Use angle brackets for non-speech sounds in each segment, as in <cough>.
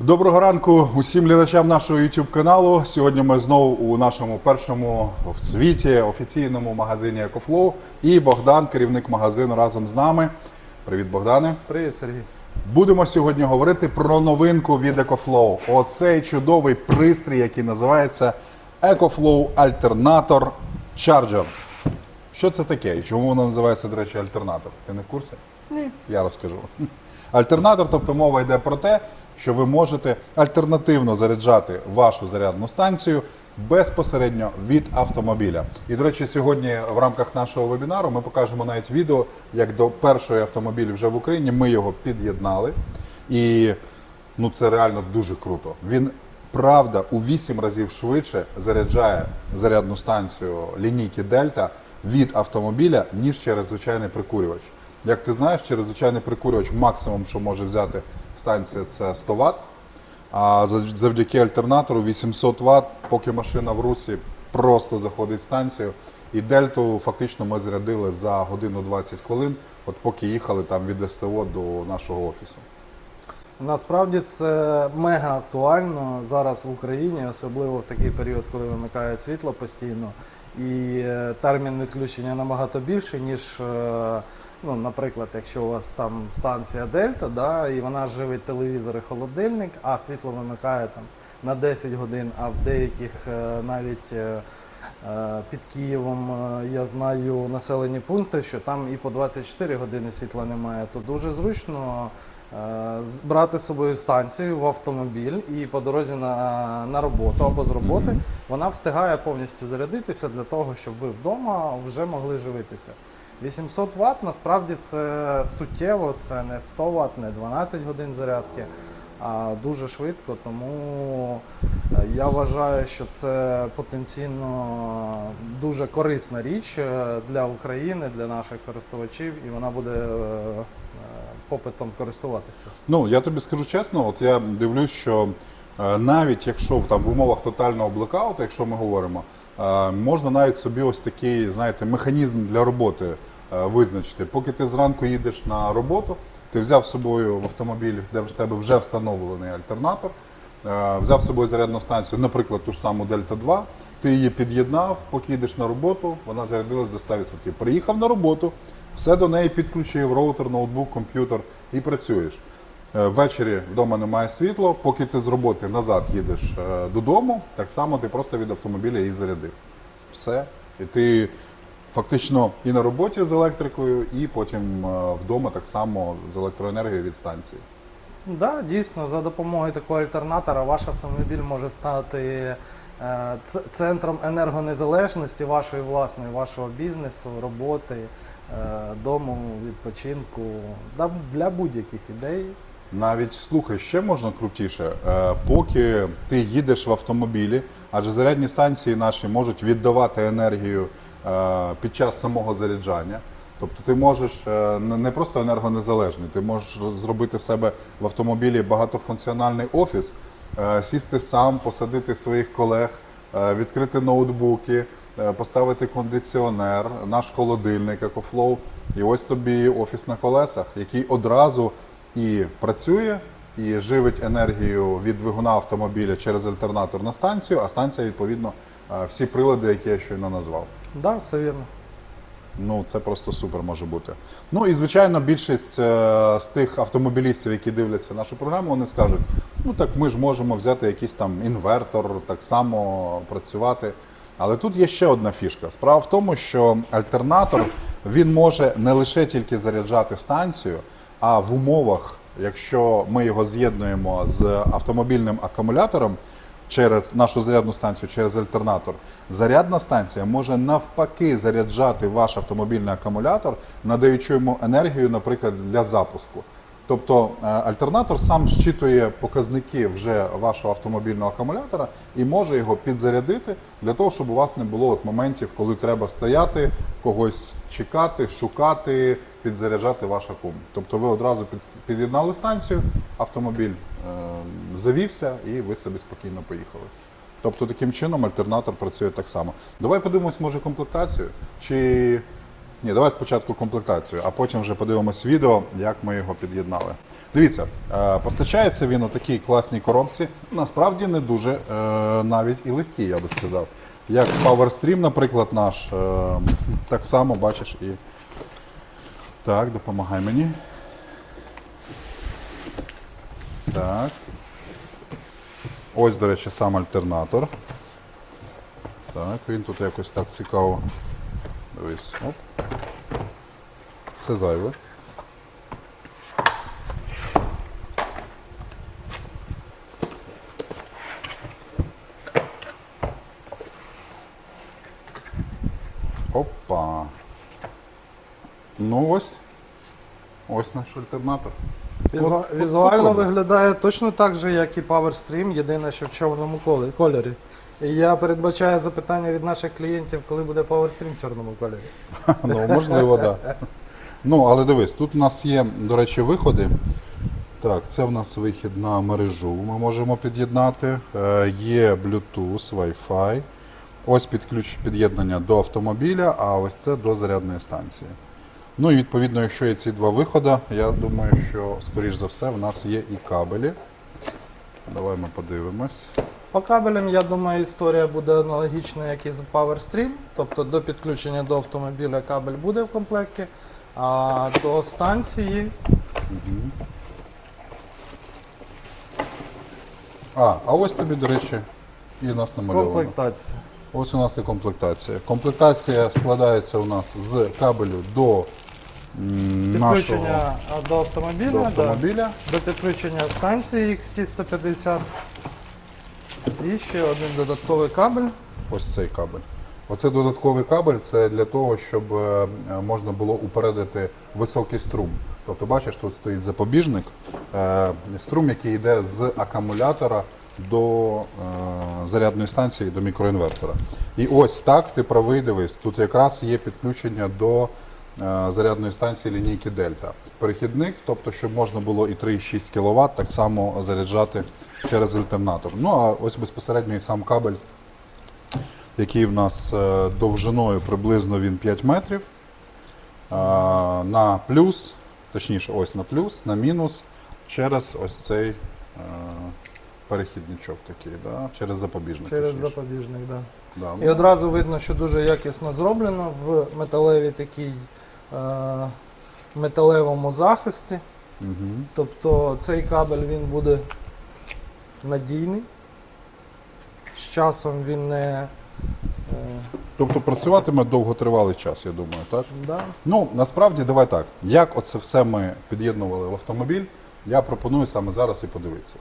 Доброго ранку усім глядачам нашого YouTube каналу. Сьогодні ми знову у нашому першому в світі офіційному магазині EcoFlow. І Богдан, керівник магазину, разом з нами. Привіт, Богдане. Привіт, Сергій. Будемо сьогодні говорити про новинку від EcoFlow. Оцей чудовий пристрій, який називається EcoFlow Alternator Charger. Що це таке і чому воно називається, до речі, альтернатор? Ти не в курсі? Ні. Я розкажу. Альтернатор, тобто мова йде про те, що ви можете альтернативно заряджати вашу зарядну станцію безпосередньо від автомобіля. І, до речі, сьогодні в рамках нашого вебінару ми покажемо навіть відео, як до першої автомобілі вже в Україні ми його під'єднали. І ну, це реально дуже круто. Він правда у 8 разів швидше заряджає зарядну станцію лінійки Дельта від автомобіля, ніж через звичайний прикурювач. Як ти знаєш, через звичайний прикурювач максимум, що може взяти станція, це 100 Вт. А завдяки альтернатору 800 Вт, поки машина в русі просто заходить в станцію. І дельту фактично ми зарядили за годину 20 хвилин, от поки їхали там від СТО до нашого офісу. Насправді це мега актуально зараз в Україні, особливо в такий період, коли вимикають світло постійно. І е, термін відключення набагато більший, ніж, е, ну, наприклад, якщо у вас там станція Дельта, да, і вона живить телевізор і холодильник, а світло вимикає там на 10 годин, а в деяких е, навіть. е, Е, Під Києвом я знаю населені пункти, що там і по 24 години світла немає. То дуже зручно брати з собою станцію в автомобіль і по дорозі на, на роботу або з роботи вона встигає повністю зарядитися для того, щоб ви вдома вже могли живитися. 800 Вт насправді це суттєво, це не 100 Вт, не 12 годин зарядки, а дуже швидко. Тому е, я вважаю, що це потенційно дуже корисна річ е, для України, для наших користувачів, і вона буде е, попитом користуватися. Ну, я тобі скажу чесно, от я дивлюсь, що навіть якщо там в умовах тотального блекауту, якщо ми говоримо, можна навіть собі ось такий, знаєте, механізм для роботи визначити. Поки ти зранку їдеш на роботу, ти взяв з собою в автомобіль, де в тебе вже встановлений альтернатор. е, Взяв з собою зарядну станцію, наприклад, ту ж саму Дельта 2, ти її під'єднав, поки йдеш на роботу, вона зарядилась до 100%. Приїхав на роботу, все до неї підключив, роутер, ноутбук, комп'ютер і працюєш. Е, Ввечері вдома немає світла, поки ти з роботи назад їдеш е, додому, так само ти просто від автомобіля її зарядив. Все. І ти фактично і на роботі з електрикою, і потім е, вдома так само з електроенергією від станції. Так, да, дійсно, за допомогою такого альтернатора ваш автомобіль може стати е, центром енергонезалежності вашої власної, вашого бізнесу, роботи, е, дому, відпочинку, для будь-яких ідей. Навіть слухай, ще можна крутіше. Поки ти їдеш в автомобілі, адже зарядні станції наші можуть віддавати енергію під час самого заряджання. Тобто ти можеш е, не просто енергонезалежний, ти можеш зробити в себе в автомобілі багатофункціональний офіс, е, сісти сам, посадити своїх колег, е, відкрити ноутбуки, е, поставити кондиціонер, наш холодильник, EcoFlow, і ось тобі офіс на колесах, який одразу і працює, і живить енергію від двигуна автомобіля через альтернатор на станцію, а станція, відповідно, е, всі прилади, які я щойно назвав. Так, да, все вірно. Ну, це просто супер може бути. Ну і звичайно, більшість е, з тих автомобілістів, які дивляться нашу програму, вони скажуть: ну так ми ж можемо взяти якийсь там інвертор, так само працювати. Але тут є ще одна фішка. Справа в тому, що альтернатор він може не лише тільки заряджати станцію, а в умовах, якщо ми його з'єднуємо з автомобільним акумулятором, через нашу зарядну станцію, через альтернатор, зарядна станція може навпаки заряджати ваш автомобільний акумулятор, надаючи йому енергію, наприклад, для запуску. Тобто е, альтернатор сам зчитує показники вже вашого автомобільного акумулятора і може його підзарядити для того, щоб у вас не було от моментів, коли треба стояти, когось чекати, шукати, підзаряджати ваш акум. Тобто ви одразу під'єднали станцію, автомобіль е, завівся і ви собі спокійно поїхали. Тобто таким чином альтернатор працює так само. Давай подивимось, може, комплектацію. Чи Ні, давай спочатку комплектацію, а потім вже подивимось відео, як ми його під'єднали. Дивіться, е, постачається він у такій класній коробці. Насправді не дуже е, навіть і легкий, я би сказав. Як PowerStream, наприклад, наш, е, так само бачиш і. Так, допомагай мені. Так. Ось, до речі, сам альтернатор. Так, він тут якось так цікаво. Дивись. Оп. Це зайве. Опа. Ну ось. Ось наш альтернатор. Візу- От- от Візуально попробуй. виглядає точно так же, як і PowerStream, єдине, що в чорному колі- кольорі. І я передбачаю запитання від наших клієнтів, коли буде PowerStream в чорному кольорі. <laughs> Ну, можливо, так. <laughs> Ну, але дивись, тут у нас є, до речі, виходи. Так, це в нас вихід на мережу. Ми можемо під'єднати. Е, Є Bluetooth, Wi-Fi. Ось підключ під'єднання до автомобіля, а ось це до зарядної станції. Ну і відповідно, якщо є ці два виходи, я думаю, що, скоріш за все, в нас є і кабелі. Давай ми подивимось. По кабелям, я думаю, історія буде аналогічна, як і з PowerStream. Тобто до підключення до автомобіля кабель буде в комплекті, а до станції А, а ось тобі, до речі, і у нас намальовано. комплектація. Ось у нас і комплектація. Комплектація складається у нас з кабелю до м, нашого Підключення а, до автомобіля, до да. автомобіля. до підключення станції XT150. І ще один додатковий кабель. Ось цей кабель. Оце додатковий кабель це для того, щоб е, можна було упередити високий струм. Тобто, бачиш, тут стоїть запобіжник, е, струм, який йде з акумулятора до е, зарядної станції, до мікроінвертора. І ось так ти правий дивись. Тут якраз є підключення до зарядної станції лінійки Дельта. Перехідник, тобто, щоб можна було і 3,6 кВт так само заряджати через альтернатор. Ну а ось безпосередньо і сам кабель який в нас е, довжиною приблизно він 5 метрів. Е, На плюс, точніше, ось на плюс, на мінус, через ось цей е, перехідничок такий, да? через запобіжник. Через точніше. запобіжник, да. Да, І ну, одразу видно, що дуже якісно зроблено в металевій такій е, металевому захисті. мгм. Тобто цей кабель він буде надійний. З часом він не. Тобто працюватиме довготривалий час, я думаю, так? да, Ну, насправді, давай так. Як оце все ми під'єднували в автомобіль, я пропоную саме зараз і подивитися.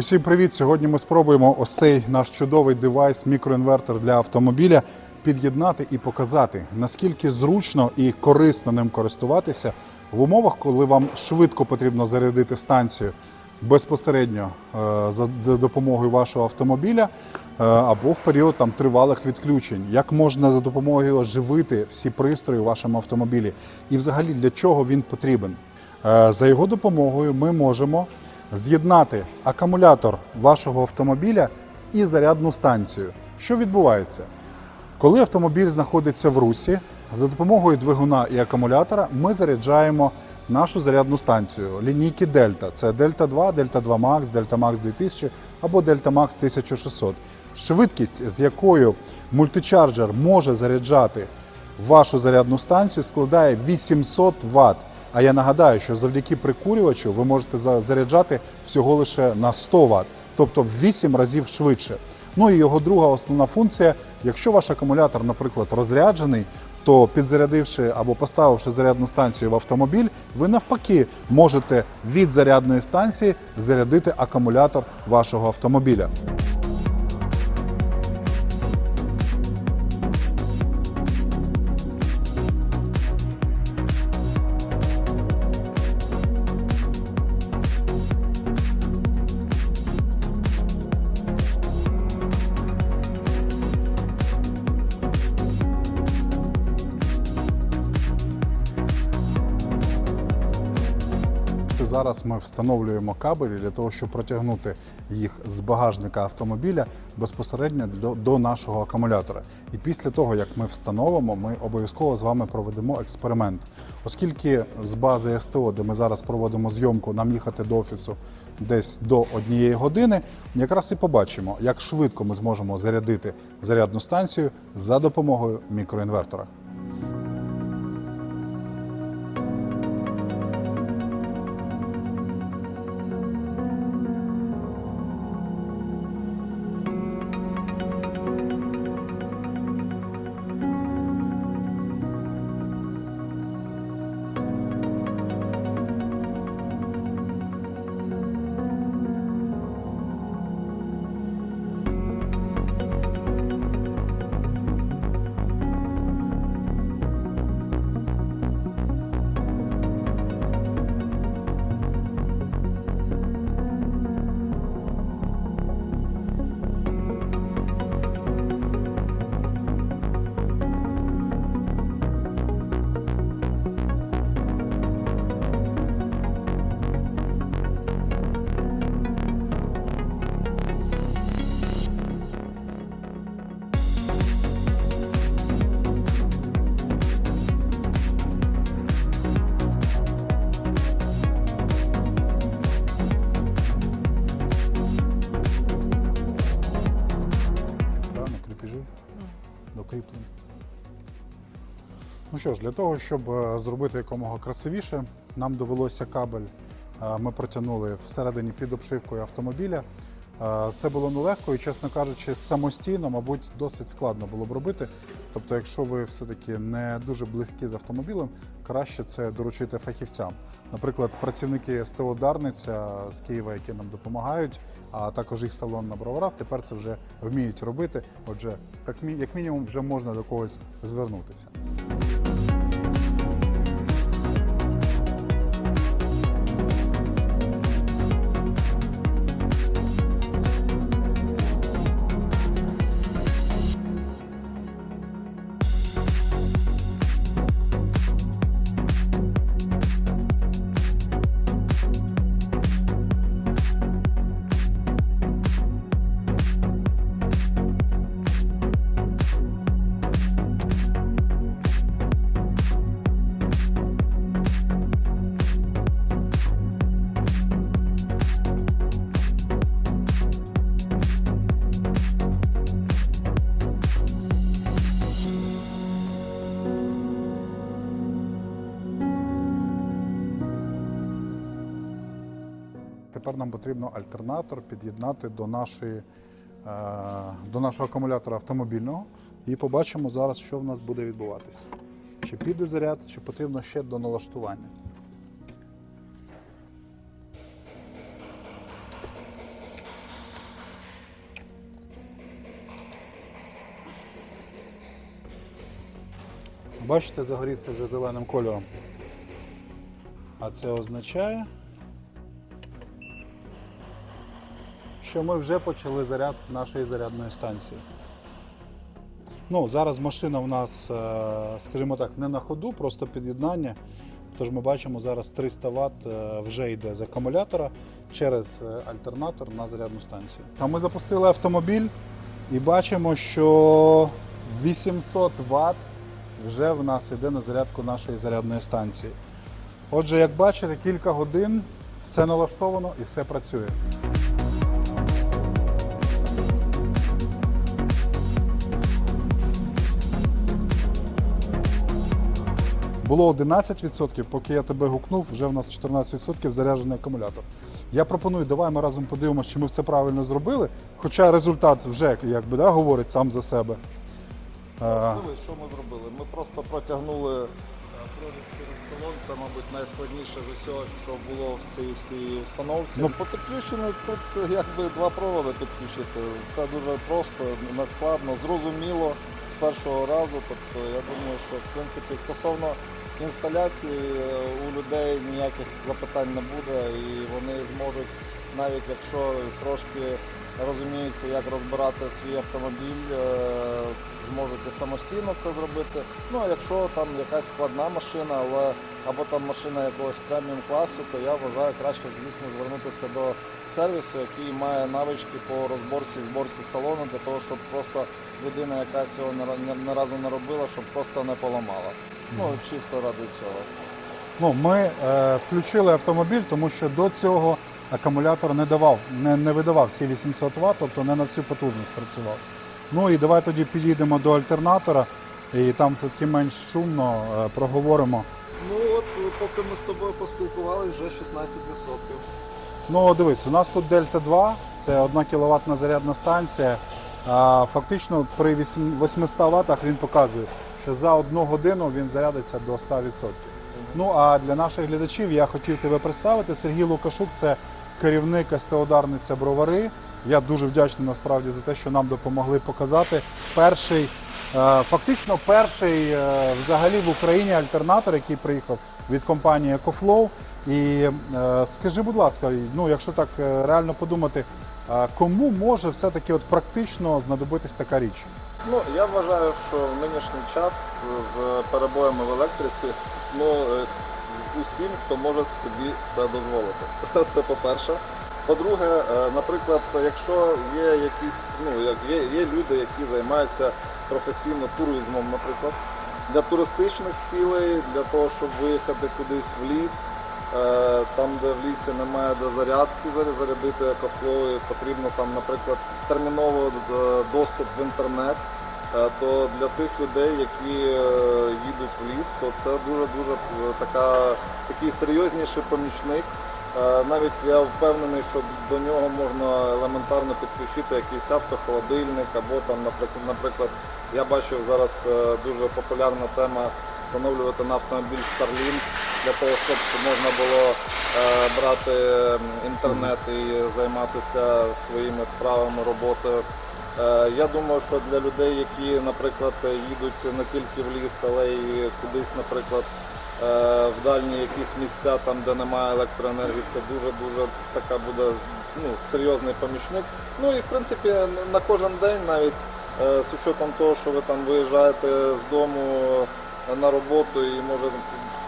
Усім привіт! Сьогодні ми спробуємо ось цей наш чудовий девайс, мікроінвертор для автомобіля, під'єднати і показати, наскільки зручно і корисно ним користуватися в умовах, коли вам швидко потрібно зарядити станцію безпосередньо е, за, допомогою вашого автомобіля е, або в період там тривалих відключень. Як можна за допомогою оживити всі пристрої у вашому автомобілі, і взагалі для чого він потрібен? Е, За його допомогою ми можемо з'єднати акумулятор вашого автомобіля і зарядну станцію. Що відбувається? Коли автомобіль знаходиться в русі, за допомогою двигуна і акумулятора ми заряджаємо нашу зарядну станцію лінійки Дельта. Це Дельта 2, Дельта 2 Max, Дельта Max 2000 або Дельта Max 1600. Швидкість, з якою мультичарджер може заряджати вашу зарядну станцію, складає 800 Вт. А я нагадаю, що завдяки прикурювачу ви можете за- заряджати всього лише на 100 Вт, тобто в 8 разів швидше. Ну і його друга основна функція: якщо ваш акумулятор, наприклад, розряджений, то підзарядивши або поставивши зарядну станцію в автомобіль, ви навпаки можете від зарядної станції зарядити акумулятор вашого автомобіля. Зараз ми встановлюємо кабелі для того, щоб протягнути їх з багажника автомобіля безпосередньо до, до нашого акумулятора. І після того, як ми встановимо, ми обов'язково з вами проведемо експеримент. Оскільки з бази СТО, де ми зараз проводимо зйомку, нам їхати до офісу десь до однієї години, якраз і побачимо, як швидко ми зможемо зарядити зарядну станцію за допомогою мікроінвертора. Що ж, для того, щоб е, зробити якомога красивіше, нам довелося кабель. е, Ми протягнули всередині під обшивкою автомобіля. Е, Це було нелегко і, чесно кажучи, самостійно, мабуть, досить складно було б робити. Тобто, якщо ви все-таки не дуже близькі з автомобілем, краще це доручити фахівцям. Наприклад, працівники СТО Дарниця з Києва, які нам допомагають, а також їх салон на броварах, тепер це вже вміють робити. Отже, як мінімум, вже можна до когось звернутися. Потрібно альтернатор під'єднати до, нашої, е, до нашого акумулятора автомобільного і побачимо зараз, що в нас буде відбуватися. Чи піде заряд, чи потрібно ще до налаштування. Бачите, загорівся вже зеленим кольором. А це означає, що ми вже почали заряд нашої зарядної станції. Ну, зараз машина в нас, е, скажімо так, не на ходу, просто під'єднання. Тож ми бачимо, зараз 300 Вт е, вже йде з акумулятора через е, альтернатор на зарядну станцію. А ми запустили автомобіль і бачимо, що 800 Вт вже в нас йде на зарядку нашої зарядної станції. Отже, як бачите, кілька годин все налаштовано і все працює. Було 11%, поки я тебе гукнув, вже в нас 14% заряджений акумулятор. Я пропоную, давай ми разом подивимося, чи ми все правильно зробили. Хоча результат вже якби, да, говорить сам за себе. Е, Зробили, що ми зробили? Ми просто протягнули е, провід через салон. Це, мабуть, найскладніше з усього, що було в цій всій установці. Ну, по підключенню тут е, якби два проводи підключити. Все дуже просто, нескладно, зрозуміло з першого разу. Тобто я думаю, що в принципі стосовно інсталяції е, у людей ніяких запитань не буде і вони зможуть навіть якщо трошки розуміються, як розбирати свій автомобіль, е, зможете самостійно це зробити. Ну а якщо там якась складна машина, але або там машина якогось преміум класу, то я вважаю краще, звісно, звернутися до сервісу, який має навички по розборці зборці салону, для того, щоб просто людина, яка цього не ра- не- не разу не робила, щоб просто не поламала. Ну чисто ради цього. Ну, ми е, включили автомобіль, тому що до цього акумулятор не давав, не, не видавав всі 800 Вт, тобто не на всю потужність працював. Ну і давай тоді підійдемо до альтернатора, і там все-таки менш шумно е, проговоримо. Ну от поки ми з тобою поспілкувалися, вже 16%. Ну, дивись, у нас тут Дельта 2, це 1 кВт зарядна станція. А, фактично при 8 800 Вт він показує, що за одну годину він зарядиться до 100%. Ну а для наших глядачів я хотів тебе представити. Сергій Лукашук це керівник СТО-дарниця Бровари. Я дуже вдячний насправді за те, що нам допомогли показати перший, е, фактично перший е, взагалі в Україні альтернатор, який приїхав від компанії EcoFlow. І е, скажи, будь ласка, ну якщо так реально подумати, кому може все-таки от практично знадобитись така річ? Ну, я вважаю, що в нинішній час з перебоями в електриці, ну е, усім, хто може собі це дозволити. <laughs> Це по-перше. По-друге, е, наприклад, якщо є якісь, ну як є, є люди, які займаються професійно туризмом, наприклад, для туристичних цілей, для того, щоб виїхати кудись в ліс, е, там, де в лісі немає де зарядки, зарядити екофлоу, потрібно там, наприклад, терміново е, доступ в інтернет. Е, То для тих людей, які е, їдуть в ліс, то це дуже дуже така такий серйозніший помічник. Е, Навіть я впевнений, що до нього можна елементарно підключити якийсь автохолодильник, або там, наприклад, наприклад, я бачив зараз е, дуже популярна тема встановлювати на автомобіль Starlink для того, щоб можна було е, брати інтернет і займатися своїми справами, роботою. Е, Я думаю, що для людей, які, наприклад, їдуть не тільки в ліс, але й кудись, наприклад, е, в дальні якісь місця, там, де немає електроенергії, це дуже-дуже така буде ну, серйозний помічник. Ну і в принципі на кожен день, навіть з учетом того, що ви там виїжджаєте з дому на роботу і може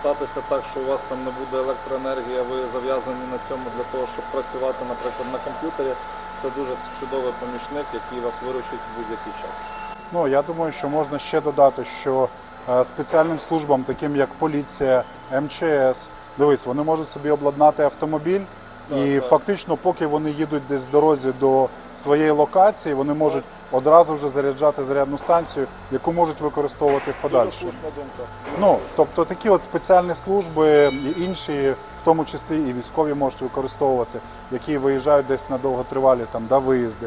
статися так, що у вас там не буде електроенергії, а ви зав'язані на цьому для того, щоб працювати, наприклад, на комп'ютері. Це дуже чудовий помічник, який вас виручить в будь-який час. Ну я думаю, що можна ще додати, що е, спеціальним службам, таким як поліція, МЧС, дивись, вони можуть собі обладнати автомобіль. І фактично, поки вони їдуть десь з дорозі до своєї локації, вони можуть одразу вже заряджати зарядну станцію, яку можуть використовувати в подальшому. Ну, тобто такі от спеціальні служби і інші, в тому числі і військові можуть використовувати, які виїжджають десь на довготривалі там, да, виїзди.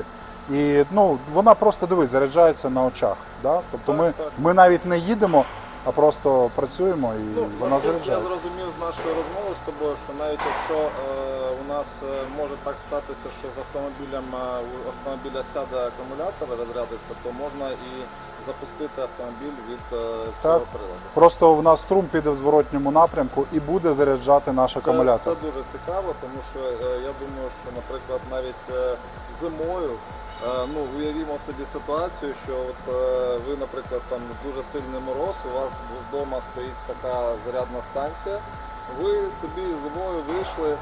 І ну, вона просто дивись, заряджається на очах. Да? Тобто Так, ми, так. ми навіть не їдемо, а просто працюємо і Ну, вона заряджається. я зрозумів з нашої розмови з тобою, що навіть якщо е, у нас е, може так статися, що з автомобілем е, автомобіля сяде акумулятор, розрядиться, то можна і запустити автомобіль від е, цього Так. приладу. Просто в нас струм піде в зворотньому напрямку і буде заряджати наш акумулятор. це дуже цікаво, тому що е, я думаю, що, наприклад, навіть е, зимою, е, ну уявімо собі ситуацію, що от е, ви, наприклад, там дуже сильний мороз, у вас вдома стоїть така зарядна станція. Ви собі зимою вийшли,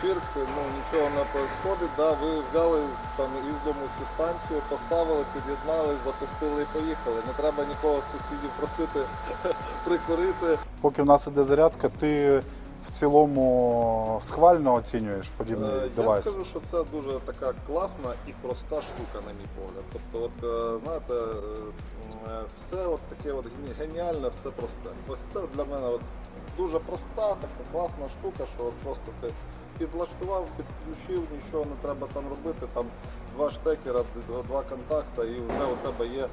чирк, ну нічого не відбувається, да, ви взяли там із дому цю станцію, поставили, під'єднали, запустили і поїхали. Не треба нікого з сусідів просити <laughs> прикурити. Поки в нас іде зарядка, ти в цілому схвально оцінюєш подібний Е, Я скажу, що це дуже така класна і проста штука, на мій погляд. Тобто, от, е, знаєте, е, е, все от таке от геніальне, все просте. Ось це для мене от дуже проста, така класна штука, що от просто ти підлаштував, підключив, нічого не треба там робити. Там два штекера, два- контакти, і вже у тебе є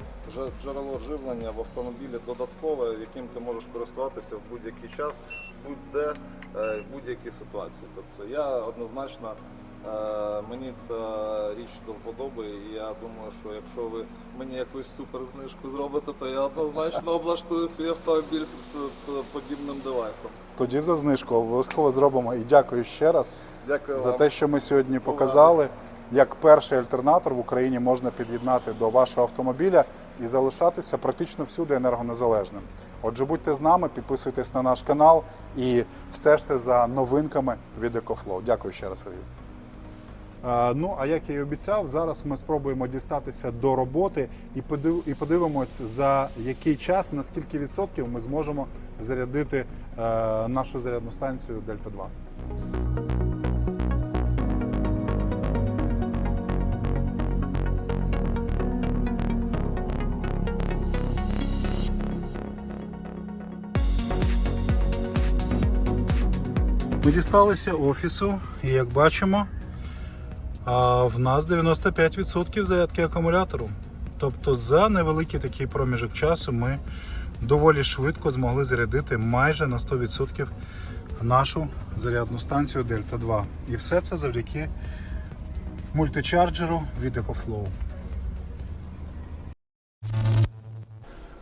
джерело живлення в автомобілі додаткове, яким ти можеш користуватися в будь-який час, будь-де, е, в будь-якій ситуації. Тобто я однозначно Е, Мені ця річ до вподоби, і я думаю, що якщо ви мені якусь суперзнижку зробите, то я однозначно облаштую свій автомобіль з з подібним девайсом. Тоді за знижку обов'язково зробимо. І дякую ще раз Дякую за вам. те, що ми сьогодні показали, як перший альтернатор в Україні можна під'єднати до вашого автомобіля і залишатися практично всюди енергонезалежним. Отже, будьте з нами, підписуйтесь на наш канал і стежте за новинками від EcoFlow. Дякую ще раз, Сергій. Е, Ну, а як я і обіцяв, зараз ми спробуємо дістатися до роботи і і подивимось, за який час, на скільки відсотків ми зможемо зарядити е, нашу зарядну станцію Дельта 2. Ми дісталися офісу, і як бачимо, в нас 95% зарядки акумулятору. Тобто за невеликий такий проміжок часу ми доволі швидко змогли зарядити майже на 100% нашу зарядну станцію Delta 2. І все це завдяки мультичарджеру від EcoFlow.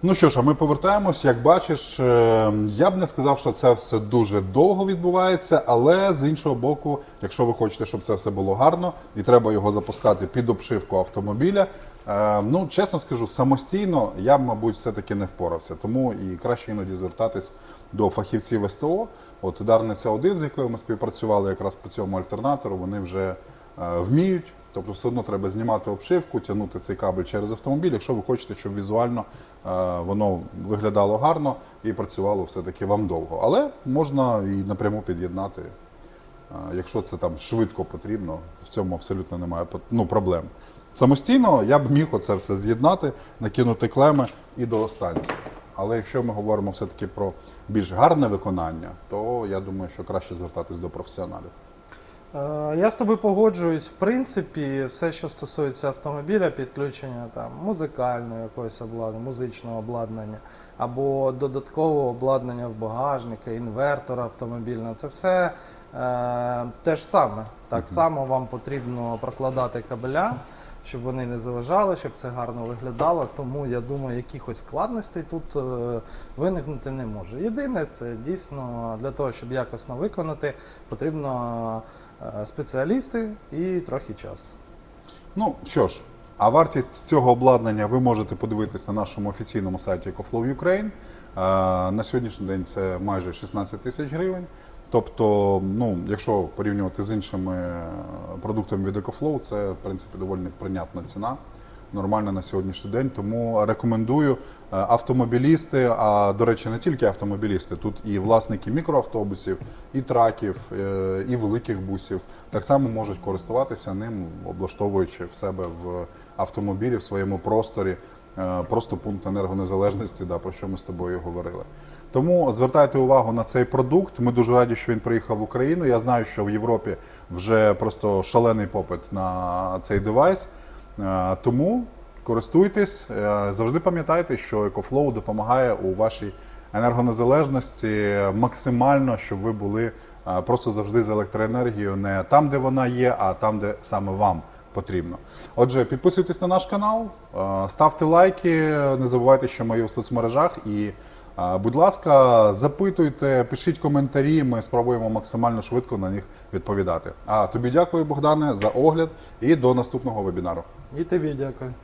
Ну що ж, а ми повертаємось. Як бачиш, е, я б не сказав, що це все дуже довго відбувається, але з іншого боку, якщо ви хочете, щоб це все було гарно, і треба його запускати під обшивку автомобіля. е, Ну, чесно скажу, самостійно я б, мабуть, все-таки не впорався. Тому і краще іноді звертатись до фахівців СТО. От ударниця 1, з якою ми співпрацювали якраз по цьому альтернатору, вони вже е, вміють. Тобто все одно треба знімати обшивку, тягнути цей кабель через автомобіль, якщо ви хочете, щоб візуально е, воно виглядало гарно і працювало все-таки вам довго. Але можна і напряму під'єднати, е, якщо це там швидко потрібно, в цьому абсолютно немає ну, проблем. Самостійно я б міг оце все з'єднати, накинути клеми і до станції. Але якщо ми говоримо все-таки про більш гарне виконання, то я думаю, що краще звертатись до професіоналів. Е, Я з тобою погоджуюсь. В принципі, все, що стосується автомобіля, підключення там музикального якогось обладнання, музичного обладнання або додаткового обладнання в багажника, інвертора автомобільного, це все е, те ж саме. Так само вам потрібно прокладати кабеля. Щоб вони не заважали, щоб це гарно виглядало. Тому я думаю, якихось складностей тут е, виникнути не може. Єдине, це дійсно для того, щоб якісно виконати, потрібно е, спеціалісти і трохи часу. Ну що ж, а вартість цього обладнання ви можете подивитися на нашому офіційному сайті EcoFlow Ukraine. Е, На сьогоднішній день це майже 16 тисяч гривень. Тобто, ну, якщо порівнювати з іншими е, продуктами від EcoFlow, це в принципі доволі прийнятна ціна. Нормально на сьогоднішній день, тому рекомендую Е, автомобілісти. А до речі, не тільки автомобілісти, тут і власники мікроавтобусів, і траків, е, і великих бусів так само можуть користуватися ним, облаштовуючи в себе в автомобілі, в своєму просторі. е, Просто пункт енергонезалежності, да, про що ми з тобою говорили. Тому звертайте увагу на цей продукт. Ми дуже раді, що він приїхав в Україну. Я знаю, що в Європі вже просто шалений попит на цей девайс. Е, Тому користуйтесь, Е, завжди пам'ятайте, що EcoFlow допомагає у вашій енергонезалежності максимально, щоб ви були е, просто завжди з електроенергією не там, де вона є, а там, де саме вам потрібно. Отже, підписуйтесь на наш канал, ставте лайки, не забувайте, що ми є в соцмережах і. Будь ласка, запитуйте, пишіть коментарі, ми спробуємо максимально швидко на них відповідати. А тобі дякую, Богдане, за огляд і до наступного вебінару. І тобі дякую.